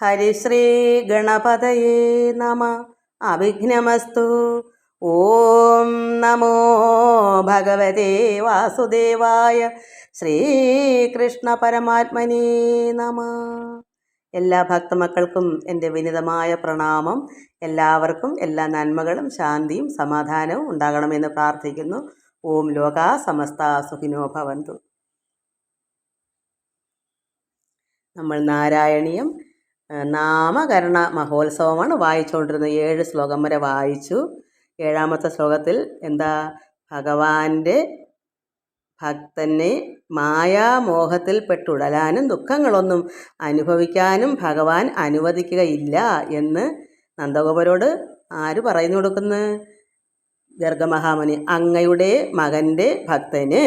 ഹരിശ്രീ ഗണപതയേ നമ അവിഘ്നമസ്തു ഓം നമോ ഭഗവതേ വാസുദേവായ ശ്രീകൃഷ്ണ പരമാത്മനേ നമ എല്ലാ ഭക്തമക്കൾക്കും എന്റെ വിനിതമായ പ്രണാമം. എല്ലാവർക്കും എല്ലാ നന്മകളും ശാന്തിയും സമാധാനവും ഉണ്ടാകണമെന്ന് പ്രാർത്ഥിക്കുന്നു. ഓം ലോക സമസ്ത സുഖിനോ ഭവന്തു. നമ്മൾ നാരായണീയം നാമകരണ മഹോത്സവമാണ് വായിച്ചുകൊണ്ടിരുന്നത് ഏഴ് ശ്ലോകം വരെ വായിച്ചു. ഏഴാമത്തെ ശ്ലോകത്തിൽ എന്താ? ഭഗവാന്റെ ഭക്തനെ മായാമോഹത്തിൽ പെട്ടുടലാനും ദുഃഖങ്ങളൊന്നും അനുഭവിക്കാനും ഭഗവാൻ അനുവദിക്കുകയില്ല എന്ന് നന്ദഗോപരോട് ആര് പറയുന്നു കൊടുക്കുന്നു? ഗർഗമഹാമുനി അങ്ങയുടെ മകന്റെ ഭക്തന്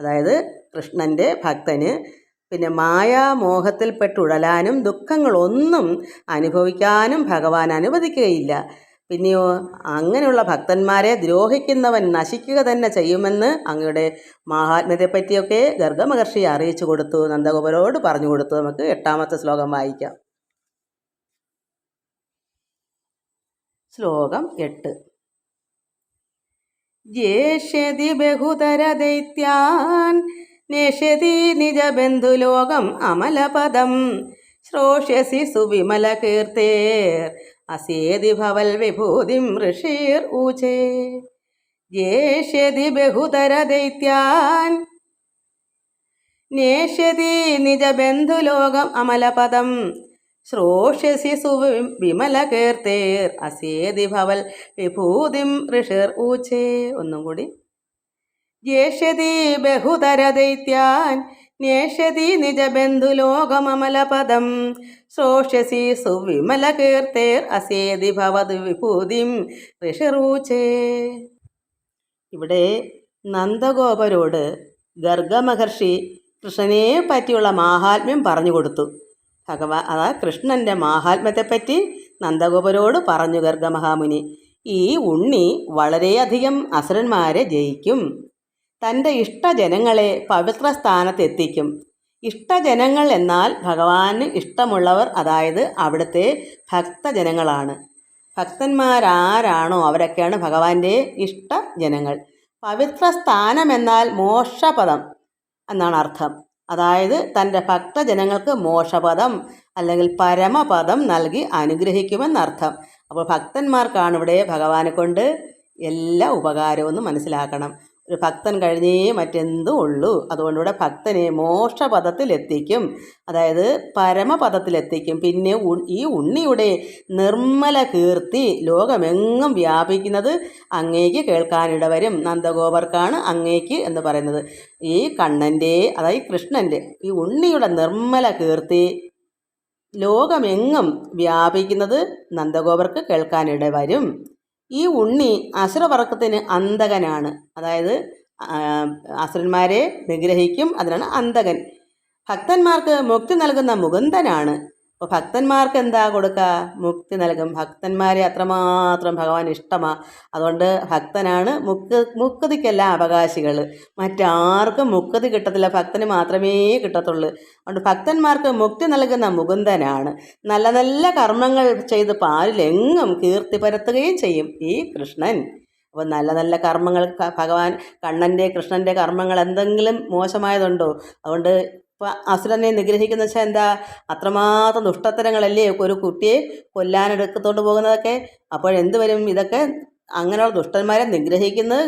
അതായത് കൃഷ്ണന്റെ ഭക്തന് പിന്നെ മായാമോഹത്തിൽപ്പെട്ടുഴലാനും ദുഃഖങ്ങളൊന്നും അനുഭവിക്കാനും ഭഗവാൻ അനുവദിക്കുകയില്ല. പിന്നെയോ അങ്ങനെയുള്ള ഭക്തന്മാരെ ദ്രോഹിക്കുന്നവൻ നശിക്കുക തന്നെ ചെയ്യുമെന്ന് അങ്ങയുടെ മഹാത്മ്യതയെപ്പറ്റിയൊക്കെ ഗർഗമഹർഷി അറിയിച്ചു കൊടുത്തു നന്ദഗോപരോട് പറഞ്ഞു കൊടുത്തു. നമുക്ക് എട്ടാമത്തെ ശ്ലോകം വായിക്കാം. ശ്ലോകം എട്ട്. ജേഷ്യതി ബഹുതര ബഹുതരദൈത്യാൻ നേഷ്യതി നിജബന്ധുലോകം അമലപദം. ശ്രോഷ്യസി സുവിമല കീർത്തേർ. അസേതി ഭവൽ വിഭൂതിം ഋഷീർ ഊചേ ജേഷ്യതി ബഹുതര ദൈത്യാൻ. നേഷ്യതി നിജബന്ധുലോകം അമലപദം. ശ്രോഷ്യസി സുവിമലകീർത്തേർ അസേതി ഭവൽ വിഭൂതിം ഋഷിർ ഊചേ ഒന്നും കൂടി ജ്യേഷ്യതി ബഹുതരദൈത്യാൻ നേഷ്യതി നിജബന്ധുലോകമമലപദം ശ്രോഷ്യസി സുവിമലകീർത്തേർ അസേതി ഭവത് വിഭൂതിം ഋഷിറൂച്ചേ. ഇവിടെ നന്ദഗോപരോട് ഗർഗമഹർഷി കൃഷ്ണനെ പറ്റിയുള്ള മാഹാത്മ്യം പറഞ്ഞു കൊടുത്തു. ഭഗവാൻ അതാ കൃഷ്ണന്റെ മാഹാത്മ്യത്തെപ്പറ്റി നന്ദഗോപരോട് പറഞ്ഞു ഗർഗമഹാമുനി. ഈ ഉണ്ണി വളരെയധികം അസുരന്മാരെ ജയിക്കും. തന്റെ ഇഷ്ടജനങ്ങളെ പവിത്ര സ്ഥാനത്തെത്തിക്കും ഇഷ്ടജനങ്ങൾ എന്നാൽ ഭഗവാന് ഇഷ്ടമുള്ളവർ അതായത് അവിടുത്തെ ഭക്തജനങ്ങളാണ്. ഭക്തന്മാരാരാണോ അവരൊക്കെയാണ് ഭഗവാന്റെ ഇഷ്ടജനങ്ങൾ. പവിത്ര സ്ഥാനം എന്നാൽ മോക്ഷപദം എന്നാണ് അർത്ഥം. അതായത് തന്റെ ഭക്തജനങ്ങൾക്ക് മോക്ഷപദം അല്ലെങ്കിൽ പരമപദം നൽകി അനുഗ്രഹിക്കുമെന്നർത്ഥം. അപ്പോൾ ഭക്തന്മാർക്കാണ് ഇവിടെ ഭഗവാനെ കൊണ്ട് എല്ലാ ഉപകാരവും മനസ്സിലാക്കണം. ഒരു ഭക്തൻ കഴിഞ്ഞേ മറ്റെന്തും ഉള്ളൂ. അതുകൊണ്ട് ഇവിടെ ഭക്തനെ മോക്ഷപഥത്തിലെത്തിക്കും. അതായത് പരമപദത്തിലെത്തിക്കും പിന്നെ ഈ ഉണ്ണിയുടെ നിർമ്മല കീർത്തി ലോകമെങ്ങും വ്യാപിക്കുന്നത് അങ്ങേക്ക് കേൾക്കാനിടവരും നന്ദഗോപർക്കാണ് അങ്ങേക്ക് എന്ന് പറയുന്നത്. ഈ കണ്ണന്റെ അതായത് കൃഷ്ണന്റെ ഈ ഉണ്ണിയുടെ നിർമ്മല കീർത്തി ലോകമെങ്ങും വ്യാപിക്കുന്നത് നന്ദഗോപർക്ക് കേൾക്കാനിടവരും ഈ ഉണ്ണി അസുരവർഗത്തിന് അന്തകനാണ്. അതായത് അസുരന്മാരെ നിഗ്രഹിക്കും അതിനാണ് അന്തകൻ. ഭക്തന്മാർക്ക് മുക്തി നൽകുന്ന മുകുന്ദനാണ്. അപ്പോൾ ഭക്തന്മാർക്ക് എന്താ കൊടുക്കുക മുക്തി നൽകും. ഭക്തന്മാരെ അത്രമാത്രം ഭഗവാൻ ഇഷ്ടമാണ് അതുകൊണ്ട് ഭക്തനാണ് മുക്ക് മുക്തിക്കെല്ലാം അവകാശികൾ മറ്റാർക്കും മുക്തി കിട്ടത്തില്ല. ഭക്തന് മാത്രമേ കിട്ടത്തുള്ളൂ. അതുകൊണ്ട് ഭക്തന്മാർക്ക് മുക്തി നൽകുന്ന മുകുന്ദനാണ്. നല്ല നല്ല കർമ്മങ്ങൾ ചെയ്ത് പാലിലെങ്ങും കീർത്തി പരത്തുകയും ചെയ്യും ഈ കൃഷ്ണൻ. അപ്പോൾ നല്ല നല്ല കർമ്മങ്ങൾ ഭഗവാൻ കണ്ണന്റെ കൃഷ്ണന്റെ കർമ്മങ്ങൾ എന്തെങ്കിലും മോശമായതുണ്ടോ? അതുകൊണ്ട് ഇപ്പോൾ അസുരനെ നിഗ്രഹിക്കുന്ന വെച്ചാൽ എന്താ? അത്രമാത്രം ദുഷ്ടത്തരങ്ങളല്ലേ ഒരു കുട്ടിയെ കൊല്ലാനെടുക്കത്തോണ്ട് പോകുന്നതൊക്കെ? അപ്പോഴെന്ത് വരും ഇതൊക്കെ അങ്ങനെയുള്ള ദുഷ്ടന്മാരെ നിഗ്രഹിക്കുന്നത്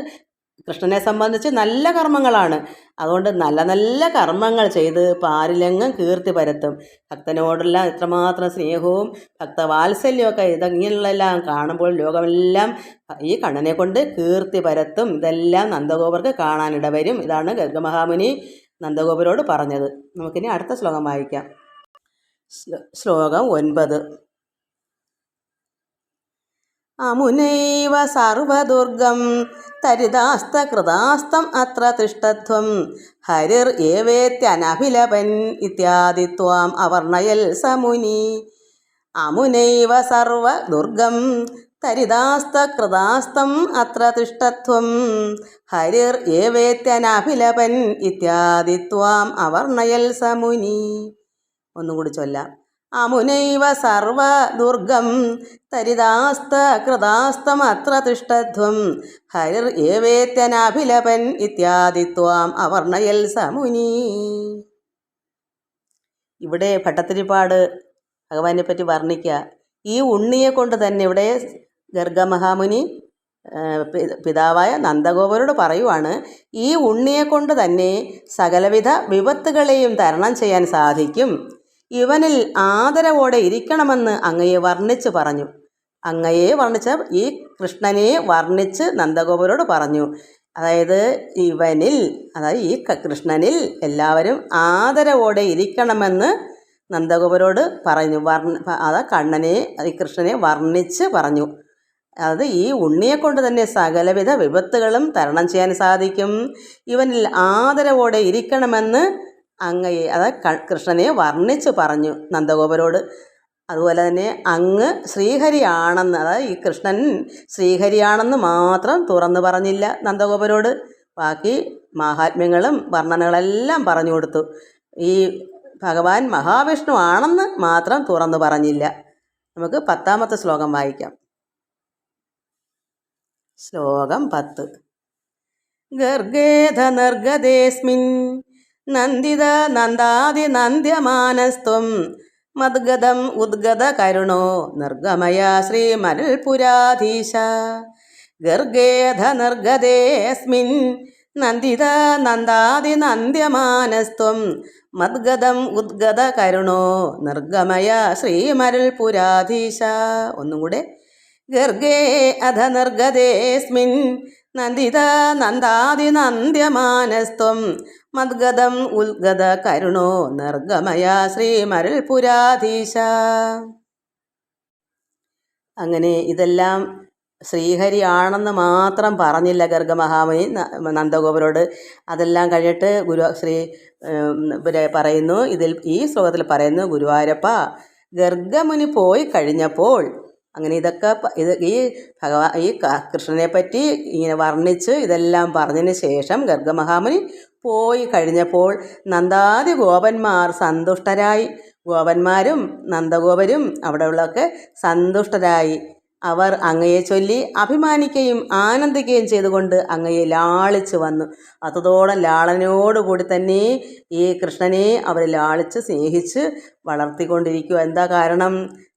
കൃഷ്ണനെ സംബന്ധിച്ച് നല്ല കർമ്മങ്ങളാണ്. അതുകൊണ്ട് നല്ല നല്ല കർമ്മങ്ങൾ ചെയ്ത് പാരിലെങ്ങും കീർത്തി പരത്തും. ഭക്തനോടെല്ലാം ഇത്രമാത്രം സ്നേഹവും ഭക്തവാത്സല്യമൊക്കെ ഇതങ്ങനെയുള്ളതെല്ലാം കാണുമ്പോൾ ലോകമെല്ലാം ഈ കണ്ണനെ കൊണ്ട് കീർത്തി പരത്തും. ഇതെല്ലാം നന്ദഗോപർക്ക് കാണാനിടവരും. ഇതാണ് ഗർഗമഹാമുനി നന്ദഗോപരോട് പറഞ്ഞത്. നമുക്കിനി അടുത്ത ശ്ലോകം വായിക്കാം. ശ്ലോ- ശ്ലോകം ഒൻപത്. അമുനൈവ സർവദുർഗം തരിതാസ്തകൃതാസ്തം അത്ര തിഷ്ടത്വം. ഹരിർ ഏവേത്യനഭിലപൻ ഇത്യാദി ത്വാം അവർണയൽ സമുനി അമുനൈവ സർവദുർഗം തരിതാസ്തകൃതാസ്തം അത്ര തിഷ്ടത്വം. ഹരിർ ഏവേത്യനാഭിലപൻ ഇത്യാദി ത്വാം അവർണയൽ സമുനി. ഒന്നുകൂടി ചൊല്ലാം. അമുനൈവ സർവ ദുർഗം തരിതാസ്ത കൃതാസ്തമത്ര തിഷ്ടധ്വം ഹരിർ ഏവേത്യനാഭിലപൻ ഇത്യാദി ത്വാം അവർണയൽ സമുനി. ഇവിടെ ഭട്ടത്തിരിപ്പാട് ഭഗവാനെ പറ്റി വർണിക്കുക. ഈ ഉണ്ണിയെ കൊണ്ട് തന്നെ ഇവിടെ ഗർഗമഹാമുനി പിതാവായ നന്ദഗോപരോട് പറയുവാണ് ഈ ഉണ്ണിയെ കൊണ്ട് തന്നെ സകലവിധ വിപത്തുകളെയും തരണം ചെയ്യാൻ സാധിക്കും. ഇവനിൽ ആദരവോടെ ഇരിക്കണമെന്ന് അങ്ങയെ വർണിച്ച് പറഞ്ഞു. അങ്ങയെ വർണിച്ച ഈ കൃഷ്ണനെ വർണിച്ച് നന്ദഗോപരോട് പറഞ്ഞു. അതായത് ഇവനിൽ അതായത് ഈ കൃഷ്ണനിൽ എല്ലാവരും ആദരവോടെ ഇരിക്കണമെന്ന് നന്ദഗോപരോട് പറഞ്ഞു. വർണ അതാ കണ്ണനെ ഈ കൃഷ്ണനെ വർണിച്ച് പറഞ്ഞു. അത് ഈ ഉണ്ണിയെ കൊണ്ട് തന്നെ സകലവിധ വിപത്തുകളും തരണം ചെയ്യാൻ സാധിക്കും. ഇവനിൽ ആദരവോടെ ഇരിക്കണമെന്ന് അങ്ങയെ അത് കൃഷ്ണനെ വർണിച്ച് പറഞ്ഞു നന്ദഗോപരോട്. അതുപോലെ തന്നെ അങ്ങ് ശ്രീഹരിയാണെന്ന് അതായത് ഈ കൃഷ്ണൻ ശ്രീഹരിയാണെന്ന് മാത്രം തുറന്നു പറഞ്ഞില്ല നന്ദഗോപരോട്. ബാക്കി മഹാത്മ്യങ്ങളും വർണനകളെല്ലാം പറഞ്ഞു കൊടുത്തു. ഈ ഭഗവാൻ മഹാവിഷ്ണു ആണെന്ന് മാത്രം തുറന്നു പറഞ്ഞില്ല. നമുക്ക് പത്താമത്തെ ശ്ലോകം വായിക്കാം. ശ്ലോകം പത്ത്. ഗർഗേധ നിർഗതേസ്മിൻ നന്ദിത നന്ദാതി നന്ദ്യമാനസ്ത്വം മദ്ഗതം ഉദ്ഗത കരുണോ നിർഗമയ ശ്രീമൽപുരാധീശ ഗർഗേധ നിർഗതേസ്മിൻ നന്ദിത നന്ദാതി നന്ദ്യമാനസ്ത്വം മദ്ഗതം ഉദ്ഗത കരുണോ നിർഗമയ ശ്രീമരൽപുരാധീശ ഒന്നും കൂടെ ഗർഗേ അധ നിർഗതേസ്മിൻ നന്ദിത നന്ദാതി നന്ദ്യമാനസ്ത്വം. മദ്ഗതം ഉദ്ഗത കരുണോ നിർഗമയ ശ്രീമരുൾപുരാധീശ. അങ്ങനെ ഇതെല്ലാം ശ്രീഹരി ആണെന്ന് മാത്രം പറഞ്ഞില്ല ഗർഗമഹാമുനി നന്ദഗോപുരോട്. അതെല്ലാം കഴിഞ്ഞിട്ട് ഗുരു ശ്രീ പറയുന്നു ഇതിൽ ഈ ശ്ലോകത്തിൽ പറയുന്നു ഗുരുവായൂരപ്പ ഗർഗമുനി പോയി കഴിഞ്ഞപ്പോൾ അങ്ങനെ ഇതൊക്കെ ഇത് ഈ ഭഗവാ ഈ കൃഷ്ണനെ പറ്റി ഇങ്ങനെ വർണിച്ച് ഇതെല്ലാം പറഞ്ഞതിന് ശേഷം ഗർഗമഹാമുനി പോയി കഴിഞ്ഞപ്പോൾ നന്ദാദി ഗോപന്മാർ സന്തുഷ്ടരായി. ഗോപന്മാരും നന്ദഗോപരും അവിടെയുള്ളതൊക്കെ സന്തുഷ്ടരായി. അവർ അങ്ങയെ ചൊല്ലി അഭിമാനിക്കുകയും ആനന്ദിക്കുകയും ചെയ്തുകൊണ്ട് അങ്ങയെ ലാളിച്ചു വന്നു. അത്രത്തോളം ലാളനയോടുകൂടി തന്നെ ഈ കൃഷ്ണനെ അവർ ലാളിച്ച് സ്നേഹിച്ച് വളർത്തിക്കൊണ്ടിരിക്കുക. എന്താ കാരണം?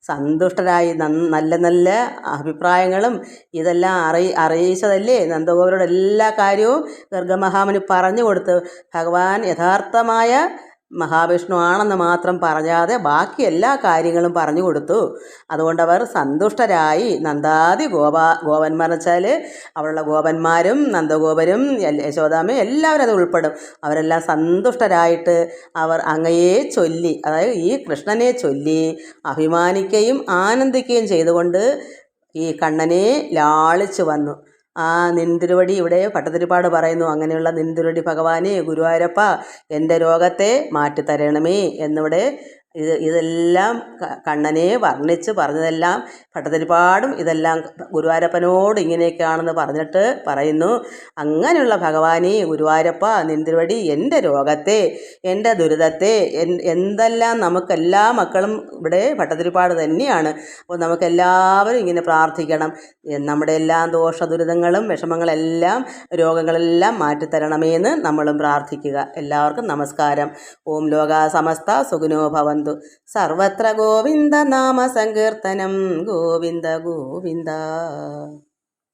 സന്തുഷ്ടരായി നല്ല നല്ല അഭിപ്രായങ്ങളും ഇതെല്ലാം അറി അറിയിച്ചതല്ലേ? നന്ദഗോപരോട് എല്ലാ കാര്യവും ഗർഗമഹാമുനി പറഞ്ഞു കൊടുത്ത് ഭഗവാൻ യഥാർത്ഥമായ മഹാവിഷ്ണു ആണെന്ന് മാത്രം പറഞ്ഞാതെ ബാക്കി എല്ലാ കാര്യങ്ങളും പറഞ്ഞു കൊടുത്തു. അതുകൊണ്ട് അവർ സന്തുഷ്ടരായി. നന്ദാദി ഗോപ ഗോപന്മാർ വെച്ചാൽ അവിടെയുള്ള ഗോപന്മാരും നന്ദഗോപരും യശോദാമയും എല്ലാവരും അത് ഉൾപ്പെടും. അവരെല്ലാം സന്തുഷ്ടരായിട്ട് അവർ അങ്ങയെ ചൊല്ലി അതായത് ഈ കൃഷ്ണനെ ചൊല്ലി അഭിമാനിക്കുകയും ആനന്ദിക്കുകയും ചെയ്തുകൊണ്ട് ഈ കണ്ണനെ ലാളിച്ചു വന്നു. ആ നിന്തിരുവടി ഇവിടെ ഭട്ടതിരിപ്പാട് പറയുന്നു. അങ്ങനെയുള്ള നിന്തിരുവടി ഭഗവാനെ ഗുരുവായൂരപ്പ എന്റെ രോഗത്തെ മാറ്റിത്തരണമേ എന്നിവിടെ ഇത് ഇതെല്ലാം കണ്ണനെ വർണിച്ച് പറഞ്ഞതെല്ലാം ഭട്ടതിരിപ്പാടും ഇതെല്ലാം ഗുരുവായൂരപ്പനോട് ഇങ്ങനെയൊക്കെയാണെന്ന് പറഞ്ഞിട്ട് പറയുന്നു. അങ്ങനെയുള്ള ഭഗവാനെ ഗുരുവായൂരപ്പ നിന്തിരുവടി എന്റെ രോഗത്തെ എന്റെ ദുരിതത്തെ എന്തെല്ലാം നമുക്കെല്ലാ മക്കളും ഇവിടെ ഭട്ടതിരിപ്പാട് തന്നെയാണ്. അപ്പോൾ നമുക്കെല്ലാവരും ഇങ്ങനെ പ്രാർത്ഥിക്കണം. നമ്മുടെ എല്ലാ ദോഷ ദുരിതങ്ങളും വിഷമങ്ങളെല്ലാം രോഗങ്ങളെല്ലാം മാറ്റിത്തരണമേ എന്ന് നമ്മളും പ്രാർത്ഥിക്കുക. എല്ലാവർക്കും നമസ്കാരം. ഓം ലോക സമസ്ത സുഖിനോ സർവത്ര ഗോവിന്ദ നാമ സങ്കീർത്തനം. ഗോവിന്ദ ഗോവിന്ദ.